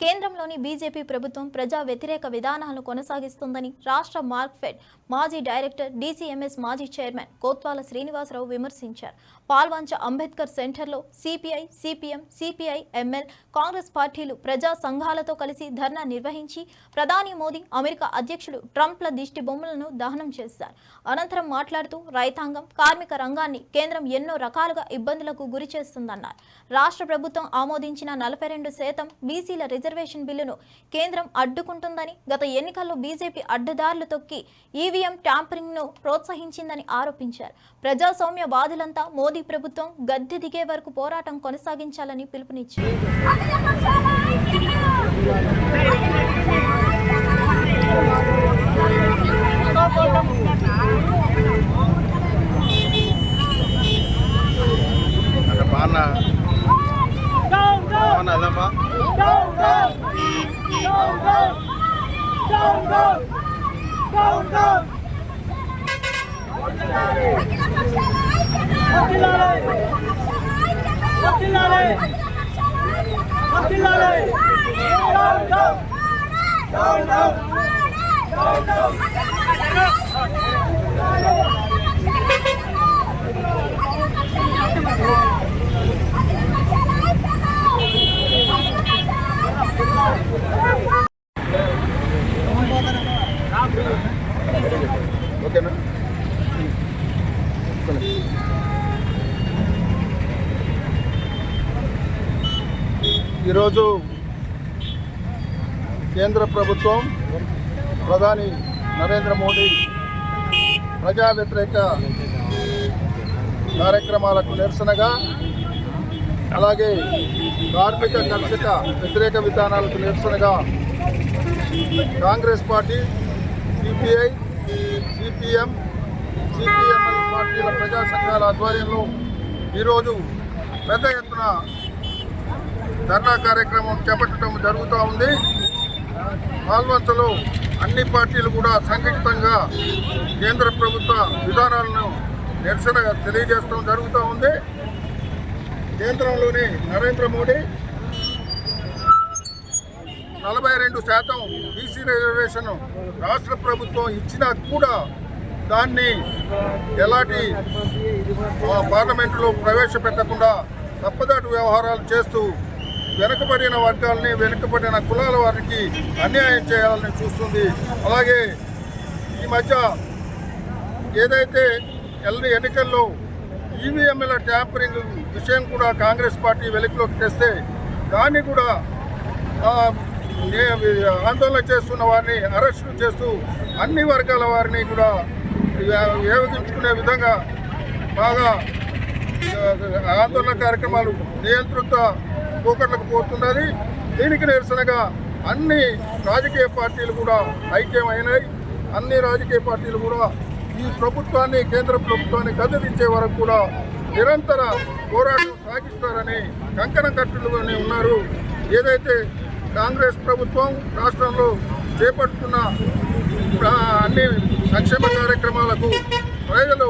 కేంద్రంలోని బీజేపీ ప్రభుత్వం ప్రజా వ్యతిరేక విధానాలను కొనసాగిస్తుందని రాష్ట్ర మార్క్ఫెడ్ మాజీ డైరెక్టర్ డీసీఎంఎస్ మాజీ చైర్మన్ కోత్వాల శ్రీనివాసరావు విమర్శించారు. పాల్వంచ అంబేద్కర్ సెంటర్లో CPI CPM CPI ML Congress పార్టీలు ప్రజా సంఘాలతో కలిసి ధర్నా నిర్వహించి ప్రధాని మోదీ అమెరికా అధ్యక్షుడు ట్రంప్ల దిష్టి బొమ్మలను దహనం చేశారు. అనంతరం మాట్లాడుతూ రైతాంగం కార్మిక రంగాన్ని కేంద్రం ఎన్నో రకాలుగా ఇబ్బందులకు గురి చేస్తుందన్నారు. రాష్ట్ర ప్రభుత్వం ఆమోదించిన నలభై రెండు శాతం బీసీల రిజర్వేషన్ బిల్లును కేంద్రం అడ్డుకుంటుందని గత ఎన్నికల్లో బీజేపీ అడ్డదారులు తొక్కి ఈవీఎం ట్యాంపరింగ్ను ప్రోత్సహించిందని ఆరోపించారు. ప్రజాస్వామ్యవాదులంతా మోదీ ప్రభుత్వం గద్దె దిగే వరకు పోరాటం కొనసాగించాలని పిలుపునిచ్చారు. అక్కడ alama. Down, down, down, down, down, down, down. Vakillare, vakillare, vakillare, down, down, down, down, down, down. ఓకేనా? ఈరోజు కేంద్ర ప్రభుత్వం ప్రధాని నరేంద్ర మోడీ ప్రజా వ్యతిరేక కార్యక్రమాలకు నిరసనగా అలాగే కార్మిక కర్షక వ్యతిరేక విధానాలకు నిరసనగా Congress party CPI CPM CPI ML పార్టీల ప్రజా సంఘాల ఆధ్వర్యంలో ఈరోజు పెద్ద ఎత్తున ధర్నా కార్యక్రమం చేపట్టడం జరుగుతూ ఉంది. పాల్వంచలో అన్ని పార్టీలు కూడా సంఘటితంగా కేంద్ర ప్రభుత్వ విధానాలను నిరసనగా తెలియజేస్తాం జరుగుతూ ఉంది. కేంద్రంలోని నరేంద్ర మోడీ నలభై రెండు శాతం బీసీ రిజర్వేషన్ రాష్ట్ర ప్రభుత్వం ఇచ్చినా కూడా దాన్ని ఎలాంటి పార్లమెంటులో ప్రవేశపెట్టకుండా తప్పదాటు వ్యవహారాలు చేస్తూ వెనుకబడిన వర్గాలని వెనుకబడిన కులాల వారికి అన్యాయం చేయాలని చూస్తుంది. అలాగే ఈ మధ్య ఏదైతే ఎల్లి ఎన్నికల్లో ఈవీఎంల ట్యాంపరింగ్ విషయం కూడా కాంగ్రెస్ పార్టీ వెలుగులోకి తెస్తే దాన్ని కూడా నే- ఆందోళన చేస్తున్న వారిని అరెస్టు చేస్తూ అన్ని వర్గాల వారిని కూడా వియోగించుకునే విధంగా బాగా ఆందోళన కార్యక్రమాలు నియంత్రిత పోకట్లకు పోతున్నది. దీనికి నిరసనగా అన్ని రాజకీయ పార్టీలు కూడా ఐక్యమైనాయి. అన్ని రాజకీయ పార్టీలు కూడా ఈ ప్రభుత్వాన్ని కేంద్ర ప్రభుత్వాన్ని గద్దెదించే వరకు కూడా నిరంతర పోరాటం సాగిస్తారని కంకణం కట్టులుగానే ఉన్నారు. ఏదైతే కాంగ్రెస్ ప్రభుత్వం రాష్ట్రంలో చేపట్టుకున్న అన్ని సంక్షేమ కార్యక్రమాలకు ప్రజలు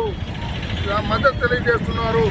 మద్దతు తెలియజేస్తున్నారు.